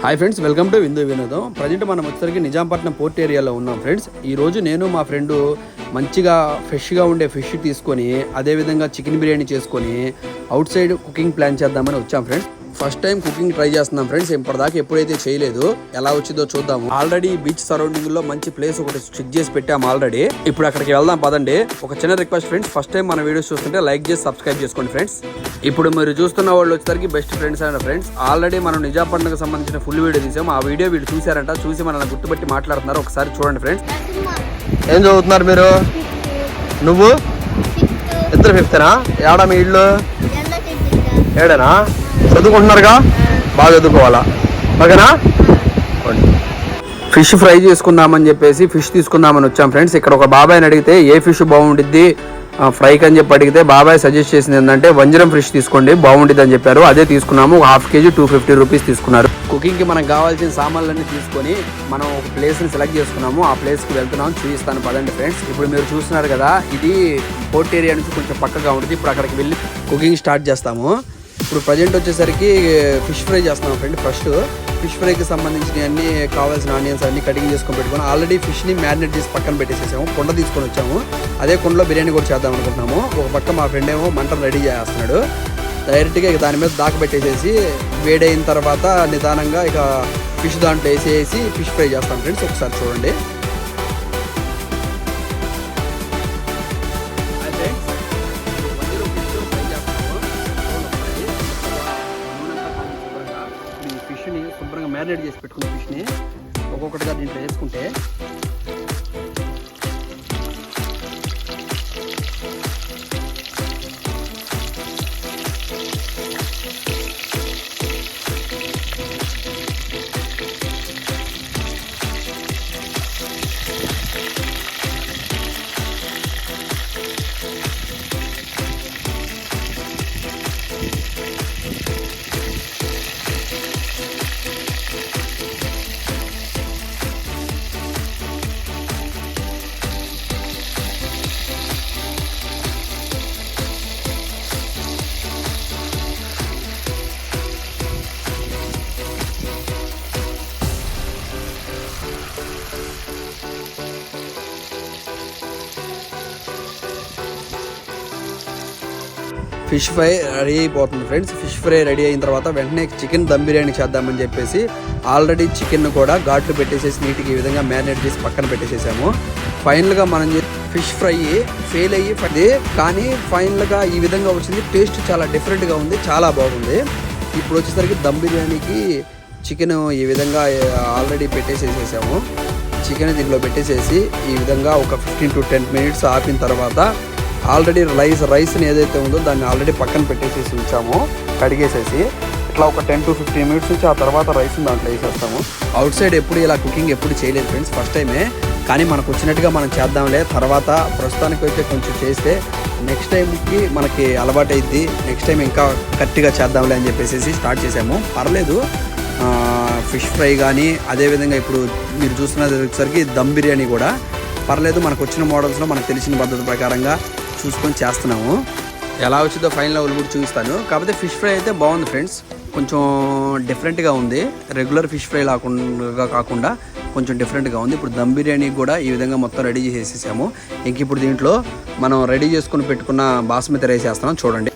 Hi friends welcome to విందు వినోదం present మనం వచ్చేసరికి నిజాంపట్నం పోర్ట్ ఏరియాలో ఉన్నాం ఫ్రెండ్స్ ఈ రోజు నేను మా ఫ్రెండు మంచిగా ఫ్రెష్గా ఉండే ఫిష్ తీసుకొని అదేవిధంగా చికెన్ బిర్యానీ చేసుకొని అవుట్ సైడ్ కుకింగ్ ప్లాన్ చేద్దామని వచ్చాం friends first time cooking try చేస్తున్నాం ఫ్రెండ్స్. ఇప్పటిదాకా ఎప్పుడైతే చేయలేదు ఎలా వచ్చిందో చూద్దాము. ఆల్రెడీ బీచ్ సరౌండింగ్లో మంచి ప్లేస్ ఒకటి చెక్ చేసి పెట్టాము ఆల్రెడీ ఇప్పుడు అక్కడికి వెళ్దాం పదండి. ఒక చిన్న రిక్వెస్ట్ ఫ్రెండ్స్ ఫస్ట్ టైం మన వీడియోస్ చూస్తుంటే లైక్ చేసి సబ్స్క్రైబ్ చేసుకోండి ఫ్రెండ్స్ ఇప్పుడు మీరు చూస్తున్న వాళ్ళు వచ్చేసరికి బెస్ట్ ఫ్రెండ్స్ అయిన ఫ్రెండ్స్ ఆల్రెడీ మనం నిజాపట్నంకి సంబంధించిన ఫుల్ వీడియో తీసాము. ఆ వీడియో వీళ్ళు చూసారంట చూసి మనల్ని గుర్తుపెట్టి మాట్లాడుతున్నారు. ఒకసారి చూడండి ఫ్రెండ్స్ ఏం చదువుతున్నారు మీరు? నువ్వు? ఇద్దరు ఫిఫ్తేనా ఏడా మీ ఇల్లు? ఏడేనా? చదువుకుంటున్నారుగా? బాగా చదువుకోవాలా? ఓకేనా? ఫిష్ ఫ్రై చేసుకుందామని చెప్పేసి ఫిష్ తీసుకుందామని వచ్చాం ఫ్రెండ్స్. ఇక్కడ ఒక బాబాయ్ని అడిగితే ఏ ఫిష్ బాగుంటుంది ఫ్రైకి అని చెప్పి అడిగితే బాబాయ్ సజెస్ట్ చేసింది ఏంటంటే వంజరం ఫిష్ తీసుకోండి బాగుంటుంది అని చెప్పారు. అదే తీసుకున్నాము. Half KG two fifty rupees తీసుకున్నారు. కుకింగ్కి మనకు కావాల్సిన సామాన్లన్నీ తీసుకొని మనం ఒక ప్లేస్ని సెలెక్ట్ చేసుకున్నాము. ఆ ప్లేస్కి వెళ్తున్నాం. చూపిస్తాను. పదండి ఫ్రెండ్స్. ఇప్పుడు మీరు చూస్తున్నారు కదా ఇది పోర్ట్ ఏరియా నుంచి కొంచెం పక్కగా ఉంటుంది ఇప్పుడు అక్కడికి వెళ్ళి కుకింగ్ స్టార్ట్ చేస్తాము. ఇప్పుడు ప్రజెంట్ వచ్చేసరికి ఫిష్ ఫ్రై చేస్తున్నాం ఫ్రెండ్ ఫస్ట్. ఫిష్ ఫ్రైకి సంబంధించిన అన్ని కావాల్సిన ఆనియన్స్ అన్ని కటింగ్ చేసుకొని పెట్టుకుని ఆల్రెడీ ఫిష్ని మ్యారినేట్ చేసి పక్కన పెట్టేసేసాము కొండ తీసుకొని వచ్చాము. అదే కొండలో బిర్యానీ కూడా చేద్దాం అనుకుంటున్నాము. ఒక పక్క మా ఫ్రెండ్ ఏమో మంట రెడీ చేస్తున్నాడు. డైరెక్ట్గా ఇక దాని మీద దాకా పెట్టేసేసి వేడైన తర్వాత నిదానంగా ఇక ఫిష్ దాంట్లో వేసేసి ఫిష్ ఫ్రై చేస్తాం ఫ్రెండ్స్. ఒకసారి చూడండి. శుభ్రంగా చేసి పెట్టుకున్న ఫిష్ని ఒక్కొక్కటిగా దీంట్లో వేసుకుంటే ఫిష్ ఫ్రై రెడీ అయిపోతుంది ఫ్రెండ్స్. ఫిష్ ఫ్రై రెడీ అయిన తర్వాత వెంటనే చికెన్ దమ్ బిర్యానీ చేద్దామని చెప్పేసి ఆల్రెడీ చికెన్ కూడా ఘాట్లు పెట్టేసేసి నీట్గా ఈ విధంగా మ్యారినేట్ చేసి పక్కన పెట్టేసేసాము. ఫైనల్గా మనం ఫిష్ ఫ్రై ఫెయిల్ అయ్యి పడింది కానీ ఫైనల్గా ఈ విధంగా వచ్చింది. టేస్ట్ చాలా డిఫరెంట్గా ఉంది చాలా బాగుంది. ఇప్పుడు వచ్చేసరికి దమ్ బిర్యానీకి చికెన్ ఈ విధంగా ఆల్రెడీ పెట్టేసేసేసాము. చికెన్ దీంట్లో పెట్టేసేసి ఈ విధంగా ఒక ఫిఫ్టీన్ టు టెన్ మినిట్స్ ఆపిన తర్వాత ఆల్రెడీ రైస్ రైస్ని ఏదైతే ఉందో దాన్ని ఆల్రెడీ పక్కన పెట్టేసేసి ఉంచాము కడిగేసేసి. ఇట్లా ఒక టెన్ టు ఫిఫ్టీన్ మినిట్స్ నుంచి ఆ తర్వాత రైస్ని దాంట్లో వేసేస్తాము. అవుట్ సైడ్ ఎప్పుడు ఇలా కుకింగ్ ఎప్పుడు చేయలేదు ఫ్రెండ్స్ ఫస్ట్ టైమే. కానీ మనకు వచ్చినట్టుగా మనం చేద్దాంలే. తర్వాత ప్రస్తుతానికి అయితే కొంచెం చేస్తే నెక్స్ట్ టైంకి మనకి అలవాటు అయింది నెక్స్ట్ టైం ఇంకా కరెక్ట్గా చేద్దాంలే అని చెప్పేసి స్టార్ట్ చేసాము. పర్లేదు. ఫిష్ ఫ్రై కానీ అదేవిధంగా ఇప్పుడు మీరు చూస్తున్నసరికి దమ్ బిర్యానీ కూడా. పర్లేదు మనకు వచ్చిన మోడల్స్లో మనకు తెలిసిన పద్ధతి ప్రకారంగా చూసుకొని చేస్తున్నాము. ఎలా వచ్చిందో ఫైనల్ కూడా చూపిస్తాను. కాకపోతే ఫిష్ ఫ్రై అయితే బాగుంది ఫ్రెండ్స్ కొంచెం డిఫరెంట్గా ఉంది. రెగ్యులర్ ఫిష్ ఫ్రై లాకుండా కాకుండా కొంచెం డిఫరెంట్గా ఉంది. ఇప్పుడు దమ్ బిర్యానీ కూడా ఈ విధంగా మొత్తం రెడీ చేసేసాము. ఇంక ఇప్పుడు దీంట్లో మనం రెడీ చేసుకుని పెట్టుకున్న బాస్మతి రైస్ వేస్తున్నాం. చూడండి.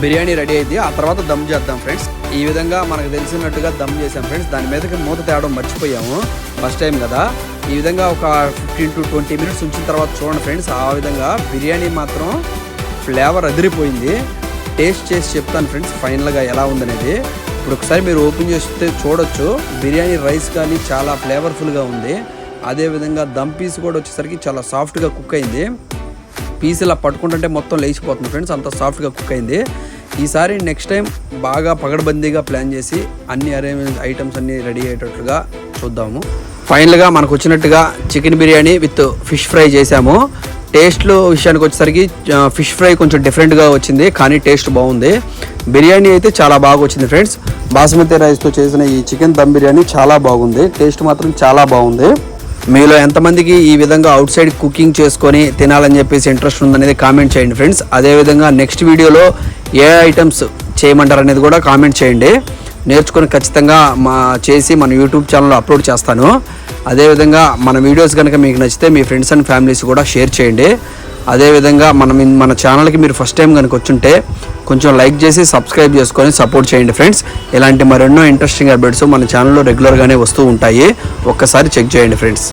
బిర్యానీ రెడీ అయింది. ఆ తర్వాత దమ్ చేద్దాం ఫ్రెండ్స్. ఈ విధంగా మనకు తెలిసినట్టుగా దమ్ చేసాం ఫ్రెండ్స్. దాని మీదకి మూత తేవడం మర్చిపోయాము. ఫస్ట్ టైం కదా. ఈ విధంగా ఒక ఫిఫ్టీన్ టు ట్వంటీ మినిట్స్ ఉంచిన తర్వాత చూడండి ఫ్రెండ్స్. ఆ విధంగా బిర్యానీ మాత్రం ఫ్లేవర్ అదిరిపోయింది. టేస్ట్ చేసి చెప్తాను ఫ్రెండ్స్. ఫైనల్గా ఎలా ఉందనేది. ఇప్పుడు ఒకసారి మీరు ఓపెన్ చేస్తే చూడొచ్చు. బిర్యానీ రైస్ కానీ చాలా ఫ్లేవర్ఫుల్గా ఉంది. అదేవిధంగా దమ్ పీస్ కూడా వచ్చేసరికి చాలా సాఫ్ట్గా కుక్ అయింది. పీస్ ఇలా పట్టుకుంటుంటే మొత్తం లేచిపోతుంది ఫ్రెండ్స్. అంత సాఫ్ట్గా కుక్ అయింది. ఈసారి నెక్స్ట్ టైం బాగా పగడబందీగా ప్లాన్ చేసి అన్ని అరేంజ్ ఐటమ్స్ అన్ని రెడీ అయ్యేటట్లుగా చూద్దాము. ఫైనల్గా మనకు వచ్చినట్టుగా chicken biryani with fish fry చేసాము టేస్ట్లో విషయానికి వచ్చేసరికి ఫిష్ ఫ్రై కొంచెం డిఫరెంట్గా వచ్చింది కానీ టేస్ట్ బాగుంది. బిర్యానీ అయితే చాలా బాగా వచ్చింది ఫ్రెండ్స్ బాస్మతి రైస్తో చేసిన ఈ చికెన్ దమ్ బిర్యానీ చాలా బాగుంది. టేస్ట్ మాత్రం చాలా బాగుంది. మీలో ఎంతమందికి ఈ విధంగా అవుట్ సైడ్ కుకింగ్ చేసుకొని తినాలని చెప్పేసి ఇంట్రెస్ట్ ఉందనేది కామెంట్ చేయండి ఫ్రెండ్స్ అదేవిధంగా నెక్స్ట్ వీడియోలో ఏ ఐటమ్స్ చేయమంటారు అనేది కూడా కామెంట్ చేయండి. నేర్చుకొని ఖచ్చితంగా మా చేసి మన యూట్యూబ్ ఛానల్లో అప్లోడ్ చేస్తాను. అదేవిధంగా మన వీడియోస్ కనుక మీకు నచ్చితే మీ ఫ్రెండ్స్ అండ్ ఫ్యామిలీస్ కూడా షేర్ చేయండి. అదేవిధంగా మనం మన ఛానల్కి మీరు ఫస్ట్ టైం కనుక వచ్చుంటే కొంచెం లైక్ చేసి సబ్స్క్రైబ్ చేసుకొని సపోర్ట్ చేయండి ఫ్రెండ్స్ ఇలాంటి మరెన్నో ఇంట్రెస్టింగ్ అప్డేట్స్ మన ఛానల్లో రెగ్యులర్గానే వస్తూ ఉంటాయి. ఒక్కసారి చెక్ చేయండి ఫ్రెండ్స్